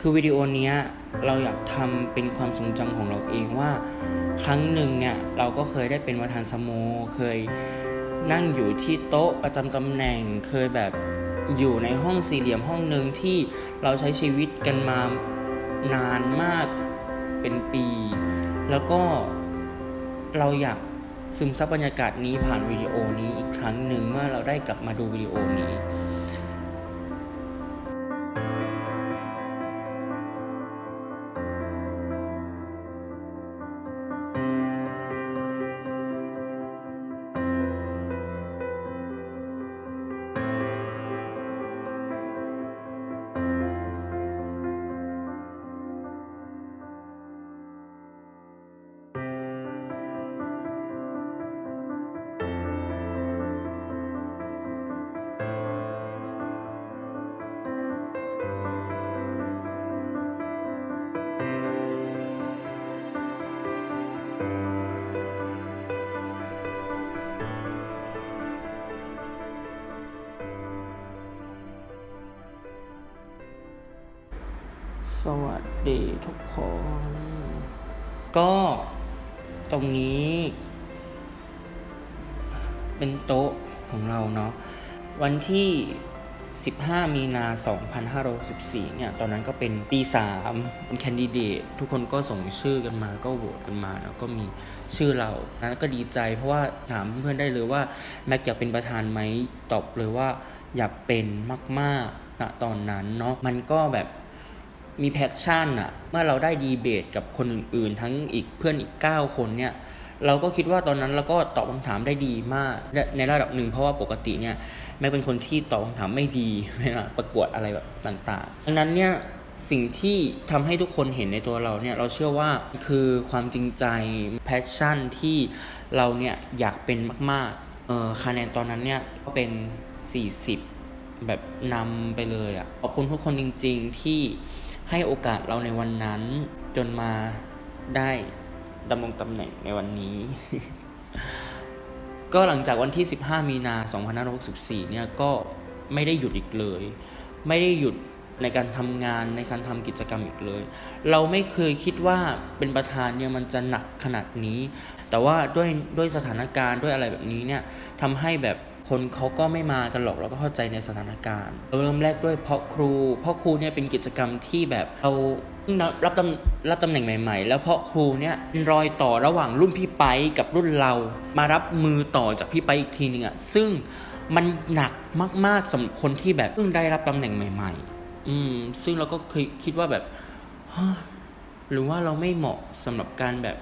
คือวิดีโอนี้เราอยากทำเป็นความทรงจำของเราเองว่า ครั้งหนึ่งเนี่ยเราก็เคยได้เป็นประธานสโมเคยนั่งอยู่ที่โต๊ะประจำตำแหน่งเคยแบบอยู่ในห้องสี่เหลี่ยมห้องหนึ่งที่เราใช้ชีวิตกันมานานมากเป็นปี แล้วก็เราอยากซึมซับบรรยากาศนี้ผ่านวิดีโอนี้อีกครั้งหนึ่งเมื่อเราได้กลับมาดูวิดีโอนี้ สวัสดีทุกคน ก็ตรงนี้ เป็นโต๊ะของเราเนาะวันที่ 15 มีนา 2564เนี่ย ตอนนั้นก็เป็นปี 3 เป็นแคนดิเดต ทุกคนก็ส่งชื่อกันมา ก็โหวตกันมา แล้วก็มีชื่อเรา นั้นก็ดีใจ เพราะว่าถามเพื่อนๆได้เลยว่า แม็กอยากเป็นประธานไหม ตอบเลยว่าอยากเป็นมากๆณตอนนั้นเนาะ มันก็แบบ มีแพชชั่นอะเมื่อเราได้ดีเบตกับคนอื่นๆ ทั้งอีกเพื่อนอีก 9 คนเนี่ยเราก็คิดว่าตอนนั้นเราก็ตอบคำถามได้ดีมากในในระดับหนึ่งเพราะว่าปกติเนี่ยแม่เป็นคนที่ตอบคำถามไม่ดีเวลาประกวดอะไรแบบต่างๆดังนั้นเนี่ยสิ่งที่ทำให้ทุกคนเห็นในตัวเราเนี่ยเราเชื่อว่าคือความจริงใจแพชชั่นที่เราเนี่ยอยากเป็นมากๆเออคะแนนตอนนั้นเนี่ยก็เป็น 40 แบบนำไปเลยอะ่ะขอบคุณทุกคนจริง ๆ ที่ให้โอกาสเราในวันนั้น จนมาได้ดำรงตำแหน่งในวันนี้ ก็หลังจากวันที่ 15 มีนา2564 เนี่ยก็ไม่ได้หยุดอีกเลย ไม่ได้หยุดในการทำงานในการทำกิจกรรมอีกเลย เราไม่เคยคิดว่าเป็นประธานเนี่ยมันจะหนักขนาดนี้ แต่ว่าด้วยด้วยสถานการณ์ด้วยอะไรแบบนี้เนี่ยทำให้แบบ คนเขาก็ไม่มากันหรอกเราก็เข้าใจในสถานการณ์เราเริ่มแรกด้วยเพราะครู เพราะครูเนี่ยเป็นกิจกรรมที่แบบเรารับตำรับตำแหน่งใหม่ ๆ แล้วเพราะครูเนี่ยเป็นรอยต่อระหว่างรุ่นพี่ไปกับรุ่นเรา มารับมือต่อจากพี่ไปอีกทีนึงอะซึ่งมันหนักมากๆสำหรับคนที่แบบเพิ่งได้รับตำแหน่งใหม่ ๆ อืม ซึ่งเราก็เคยคิดว่าแบบหรือว่าเราไม่เหมาะสำหรับการแบบ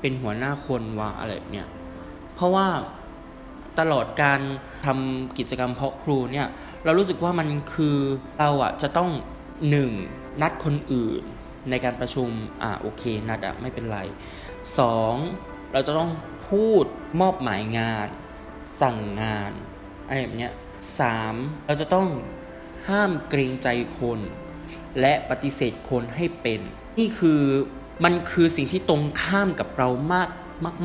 เป็นหัวหน้าคนวะอะไรเนี้ยเพราะว่า ตลอดการทำกิจกรรมเพาะครูเนี่ยเรารู้สึกว่ามันคือเราอะจะต้องหนึ่งนัดคนอื่นในการประชุมอ่าโอเค นัดอะไม่เป็นไรสองเราจะต้องพูดมอบหมายงาน สั่งงานอะไรแบบเนี้ยสามเราจะต้องห้ามเกรงใจคน และปฏิเสธคนให้เป็น นี่คือมันคือสิ่งที่ตรงข้ามกับเรามาก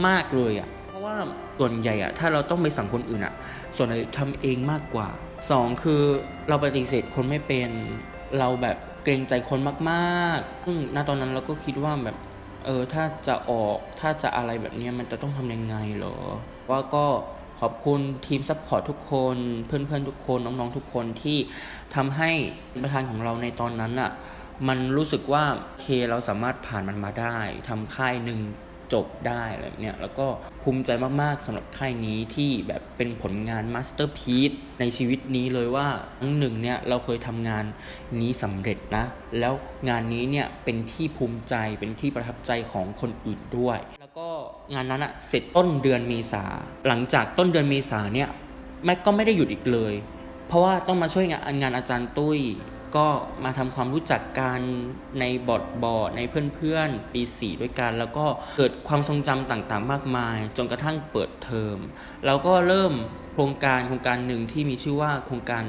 มาก ๆ เลยอะ่ะ ว่าส่วนใหญ่อะถ้าเราต้องไปสั่งคนอื่นอะส่วนใหญ่ทำเองมากกว่าสองคือเราปฏิเสธคนไม่เป็นเราแบบเกรงใจคนมากๆซึ่งณตอนนั้นเราก็คิดว่าแบบเออถ้าจะออกถ้าจะอะไรแบบนี้มันจะต้องทำยังไงเหรอ ว่าก็ขอบคุณทีมซัพพอร์ตทุกคน เพื่อนๆทุกคนน้องๆทุกคนที่ทำให้ประธานของเราในตอนนั้นอะมันรู้สึกว่าเคเราสามารถผ่านมันมาได้ทำค่ายหนึ่ง จบได้อะไรแบบเนี้ยแล้วก็ภูมิใจมากๆสำหรับค่ายนี้ที่แบบเป็นผลงานมาสเตอร์พีซในชีวิตนี้เลยว่าครั้งหนึ่งเนี่ยเราเคยทำงานนี้สำเร็จนะ แล้วงานนี้เนี่ยเป็นที่ภูมิใจเป็นที่ประทับใจของคนอื่นด้วย แล้วก็งานนั้นอะเสร็จต้นเดือนเมษาหลังจากต้นเดือนเมษาเนี่ยแม็กก็ไม่ได้หยุดอีกเลย เพราะว่าต้องมาช่วยงานงานอาจารย์ตุ้ย ก็มาทำความรู้จักกันในบอร์ดบอร์ดในเพื่อนๆ ปี 4 ด้วยกัน แล้วก็เกิดความทรงจำต่างๆ มากมาย จนกระทั่งเปิดเทอมเราก็เริ่มโครงการโครงการหนึ่งที่มีชื่อว่าโครงการ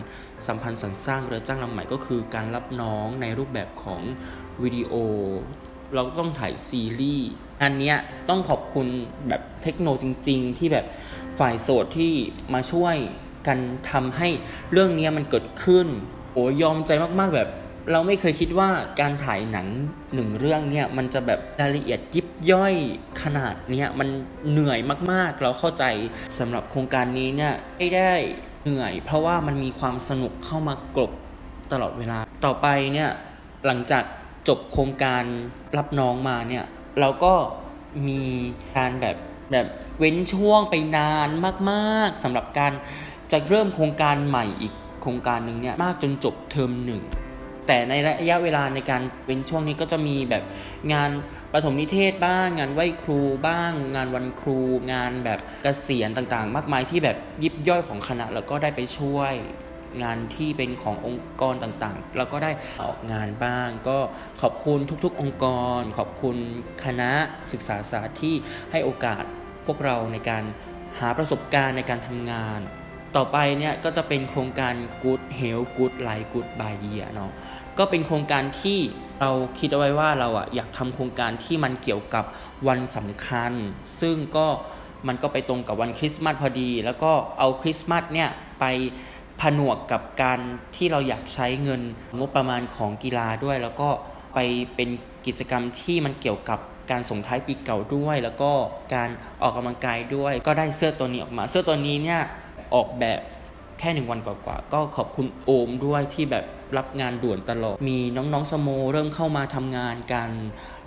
สัมพันธ์สรรสร้างเรือจ้างลำใหม่ก็คือการรับน้องในรูปแบบของวิดีโอ เราก็ต้องถ่ายซีรีส์อันเนี้ยต้องขอบคุณแบบเทคโนจริง ๆ ที่แบบฝ่ายโสดที่มาช่วยกันทำให้เรื่องนี้มันเกิดขึ้น โอ้ยยอมใจมากๆแบบ เราไม่เคยคิดว่าการถ่ายหนังหนึ่งเรื่องเนี่ยมันจะแบบรายละเอียดยิบย่อยขนาดเนี้ยมันเหนื่อยมากๆ เราเข้าใจสำหรับโครงการนี้เนี่ยไม่ได้เหนื่อย เพราะว่ามันมีความสนุกเข้ามากลบตลอดเวลา ต่อไปเนี่ยหลังจากจบโครงการรับน้องมาเนี่ยเราก็มีการแบบแบบเว้นช่วงไปนานมาก ๆสำหรับการจะเริ่มโครงการใหม่อีก โครงการหนึ่งเนี่ยมากจนจบเทอมหนึ่งแต่ในระยะเวลาในการเป็นช่วงนี้ก็จะมีแบบงานประถมนิเทศบ้าง งานไหว้ครูบ้าง งานวันครู งานแบบเกษียณต่างๆ มากมายที่แบบยิบย่อยของคณะแล้วก็ได้ไปช่วย งานที่เป็นขององค์กรต่างๆ แล้วก็ได้ออกงานบ้าง ก็ขอบคุณทุกๆ องค์กร ขอบคุณคณะศึกษาศาสตร์ที่ให้โอกาสพวกเราในการหาประสบการณ์ในการทำงาน ต่อไปเนี่ยก็จะเป็นโครงการ Good Health Good Life Good by Year เนาะก็เป็นโครงการที่เราคิดเอาไว้ว่าเราอะอยากทำโครงการที่มันเกี่ยวกับวันสำคัญ ซึ่งก็มันก็ไปตรงกับวันคริสต์มาสพอดี แล้วก็เอาคริสต์มาสเนี่ยไปผนวกกับการที่เราอยากใช้เงินงบประมาณของกีฬาด้วย แล้วก็ไปเป็นกิจกรรมที่มันเกี่ยวกับการส่งท้ายปีเก่าด้วย แล้วก็การออกกำลังกายด้วย ก็ได้เสื้อตัวนี้ออกมา เสื้อตัวนี้เนี่ย ออกแบบแค่หนึ่งวันกว่าๆก็ขอบคุณโอมด้วยที่แบบรับงานด่วนตลอด มีน้องๆสโมเริ่มเข้ามาทำงานกัน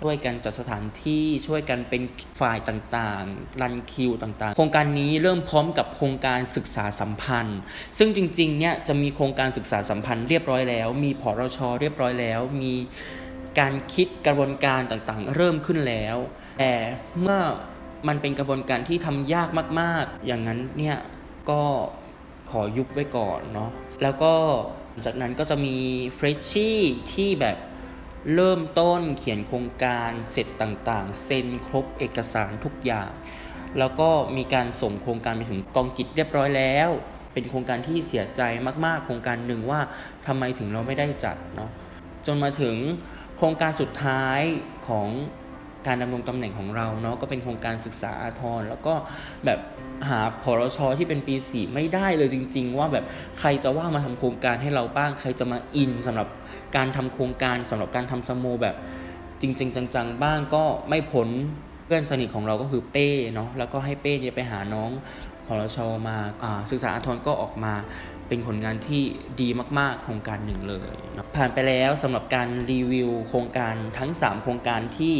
ช่วยกันจัดสถานที่ช่วยกันเป็นฝ่ายต่างๆ รันคิวต่างๆ โครงการนี้เริ่มพร้อมกับโครงการศึกษาสัมพันธ์ ซึ่งจริงๆเนี่ยจะมีโครงการศึกษาสัมพันธ์เรียบร้อยแล้ว มีพอรชเรียบร้อยแล้ว มีการคิดกระบวนการต่างๆ เริ่มขึ้นแล้ว แต่เมื่อมันเป็นกระบวนการที่ทำยากมาก ๆ อย่างนั้นเนี่ย ก็ขอยุบไว้ก่อนเนาะแล้วก็จากนั้นก็จะมีเฟรชชี่ที่แบบเริ่มต้นเขียนโครงการเสร็จต่างๆ เซ็นครบเอกสารทุกอย่าง แล้วก็มีการส่งโครงการไปถึงกองกิจเรียบร้อยแล้ว เป็นโครงการที่เสียใจมากๆ โครงการหนึ่งว่าทำไมถึงเราไม่ได้จัดเนาะจนมาถึงโครงการสุดท้ายของ การดำรงตำแหน่งของเราเนาะก็เป็นโครงการศึกษาอาทรแล้วก็แบบหาพรชที่เป็นปีสี่ไม่ได้เลยจริง ๆ ว่าแบบใครจะว่ามาทำโครงการให้เราบ้าง ใครจะมาอินสำหรับการทำโครงการสำหรับการทำสโมแบบจริง ๆ จังๆ บ้างก็ไม่พ้นเพื่อนสนิทของเราก็คือเป้เนาะแล้วก็ให้เป้เนี่ยไปหาน้องพรชมาอ่าศึกษาอาทรก็ออกมา เป็นผลงานที่ดีมากๆ โครงการหนึ่งเลยนะผ่านไปแล้วสำหรับการรีวิวโครงการทั้ง 3 โครงการที่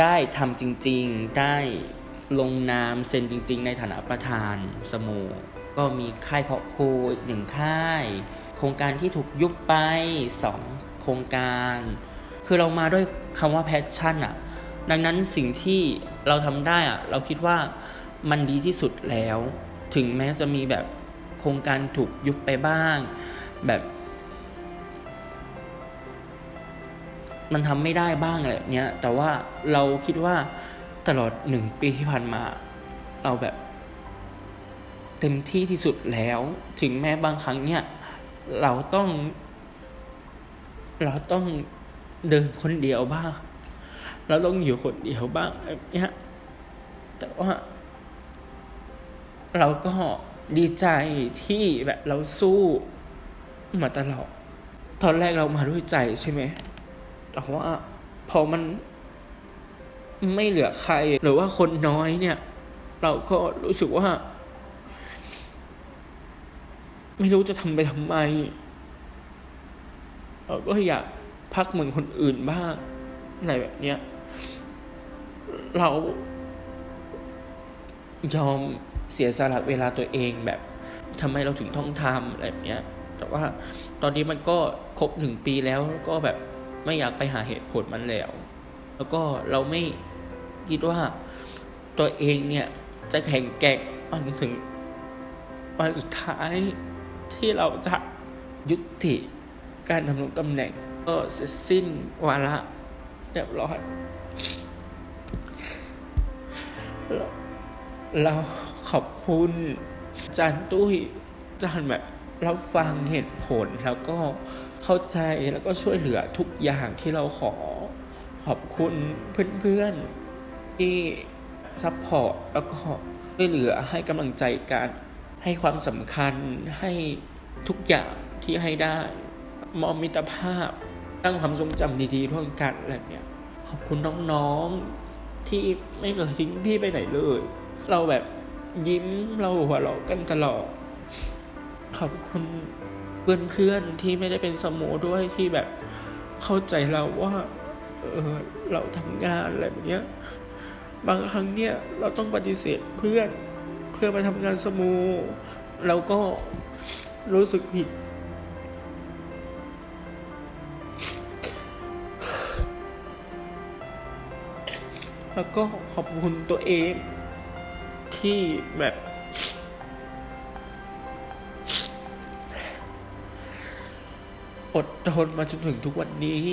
ได้ทำจริงๆ ได้ลงนามเซ็นจริง ๆ ในฐานะประธานสโมก็มีค่ายเพาะครูอีกหนึ่งค่าย โครงการที่ถูกยุบไป 2 โครงการ คือเรามาด้วยคำว่าแพชชั่นอะดังนั้นสิ่งที่เราทำได้อะเราคิดว่ามันดีที่สุดแล้ว ถึงแม้จะมีแบบ โครงการถูกยุบไปบ้าง แบบ มันทำไม่ได้บ้างอะไรแบบเนี้ย แต่ว่าเราคิดว่าตลอดหนึ่งปีที่ผ่านมา เราแบบ เต็มที่ที่สุดแล้ว ถึงแม้บางครั้งเนี่ย เราต้อง เราต้องเดินคนเดียวบ้าง เราต้องอยู่คนเดียวบ้างแบบเนี้ยแต่ว่า เราก็ ดีใจที่แบบเราสู้มาตลอด ตอนแรกเรามาด้วยใจใช่ไหมแต่ว่าพอมันไม่เหลือใคร หรือว่าคนน้อยเนี่ย เราก็รู้สึกว่า ไม่รู้จะทำไปทำไม เราก็อยากพักเหมือนคนอื่นบ้างอะไรแบบเนี้ย เรายอม เสียสละเวลาตัวเองแบบทำไมเราถึงต้องทำอะไรแบบเนี้ย แต่ว่าตอนนี้มันก็ครบหนึ่งปีแล้วก็แบบไม่อยากไปหาเหตุผลมันแล้ว แล้วก็เราไม่คิดว่าตัวเองเนี่ยจะแข็งแกร่งมันถึงวันสุดท้ายที่เราจะยุติการดำรงตำแหน่ง ก็เสร็จสิ้นวาระเรียบร้อยเราเรา ขอบคุณอาจารย์ตุ้ยอาจารย์แบบรับฟังเหตุผลแล้วก็เข้าใจแล้วก็ช่วยเหลือทุกอย่างที่เราขอ ขอบคุณเพื่อนๆที่ซัพพอร์ตแล้วก็ช่วยเหลือให้กำลังใจกันให้ความสำคัญให้ทุกอย่างที่ให้ได้ มอมิตรภาพตั้งความทรงจำดีๆร่วมกันอะไรเนี้ยขอบคุณน้องๆที่ไม่เคยทิ้งพี่ไปไหนเลย เราแบบ ยิ้มเราหัวเราะกันตลอด ขอบคุณเพื่อนๆที่ไม่ได้เป็นสโมด้วยที่แบบเข้าใจเราว่า เออเราทำงานอะไรแบบเนี้ย บางครั้งเนี่ยเราต้องปฏิเสธเพื่อนเพื่อมาทำงานสโมูเราก็รู้สึกผิด แล้วก็ขอบคุณตัวเอง ที่แบบ อดทนมาจนถึงทุกวันนี้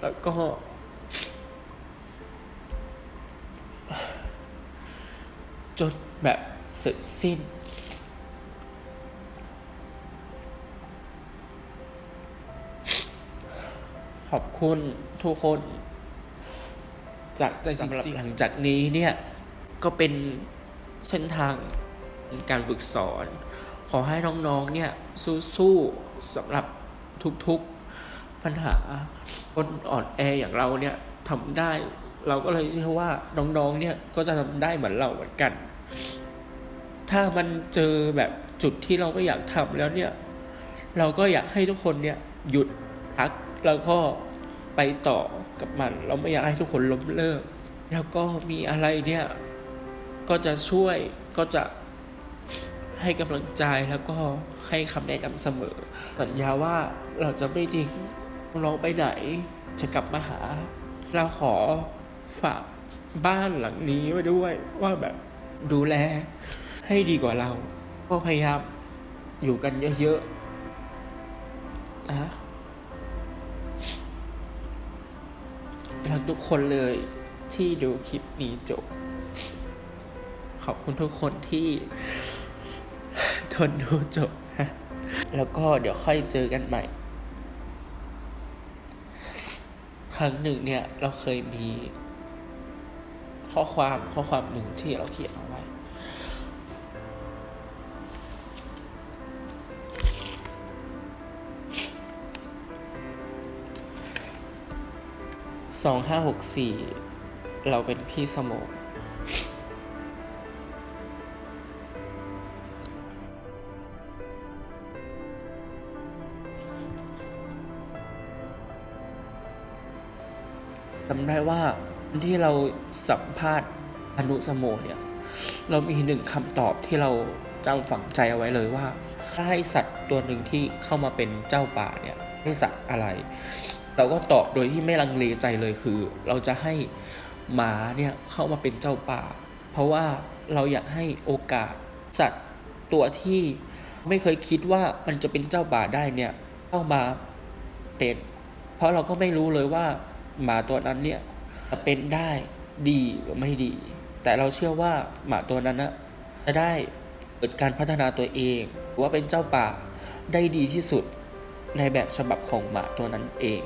แล้วก็ จนแบบเสร็จสิ้นขอบคุณทุกคน จากสำหรับหลังจากนี้เนี่ย ก็เป็น เส้นทางการฝึกสอน ขอให้น้องๆเนี่ยสู้ๆสำหรับทุกๆปัญหาคนอ่อนแออย่างเราเนี่ยทำได้ เราก็เลยเชื่อว่าน้องๆเนี่ยก็จะทำได้เหมือนเราเหมือนกัน ถ้ามันเจอแบบจุดที่เราไม่อยากทำแล้วเนี่ยเราก็อยากให้ทุกคนเนี่ยหยุดพักแล้วก็ไปต่อกับมัน เราไม่อยากให้ทุกคนล้มเลิก แล้วก็มีอะไรเนี่ย ก็จะช่วยก็จะให้กำลังใจแล้วก็ให้คำแนะนำเสมอ สัญญาว่าเราจะไม่ทิ้งน้องไปไหนจะกลับมาหา เราขอฝากบ้านหลังนี้ไว้ด้วยว่าแบบดูแลให้ดีกว่าเรา ก็พยายามอยู่กันเยอะๆนะรักทุกคนเลยที่ดูคลิปนี้จบ อบคุณทุกคนที่ทนดูจบนะแล้วก็เดี๋ยวค่อยเจอกันใหม่ ครั้งหนึ่งเนี่ย เราเคยมีข้อความข้อความหนึ่งที่เราเขียนเอาไว้ สองห้าหกสี่เราเป็นพี่สมองำได้ว่าที่เราสัมภาษณ์อนุสโมเนี่ย เรามีหนึ่งคำตอบที่เราจำฝังใจเอาไว้เลยว่าถ้าให้สัตว์ตัวหนึ่งที่เข้ามาเป็นเจ้าป่าเนี่ยให้สัตว์อะไร เราก็ตอบโดยที่ไม่ลังเลใจเลยคือ เราจะให้หมาเนี่ยเข้ามาเป็นเจ้าป่า เพราะว่าเราอยากให้โอกาสสัตว์ตัวที่ไม่เคยคิดว่ามันจะเป็นเจ้าป่าได้เนี่ยเข้ามาเป็น เพราะเราก็ไม่รู้เลยว่า หมาตัวนั้นเนี่ยเป็นได้ดีหรือไม่ดี แต่เราเชื่อว่าหมาตัวนั้นนะจะได้เกิดการพัฒนาตัวเองหรือว่าเป็นเจ้าป่าได้ดีที่สุดในแบบฉบับของหมาตัวนั้นเอง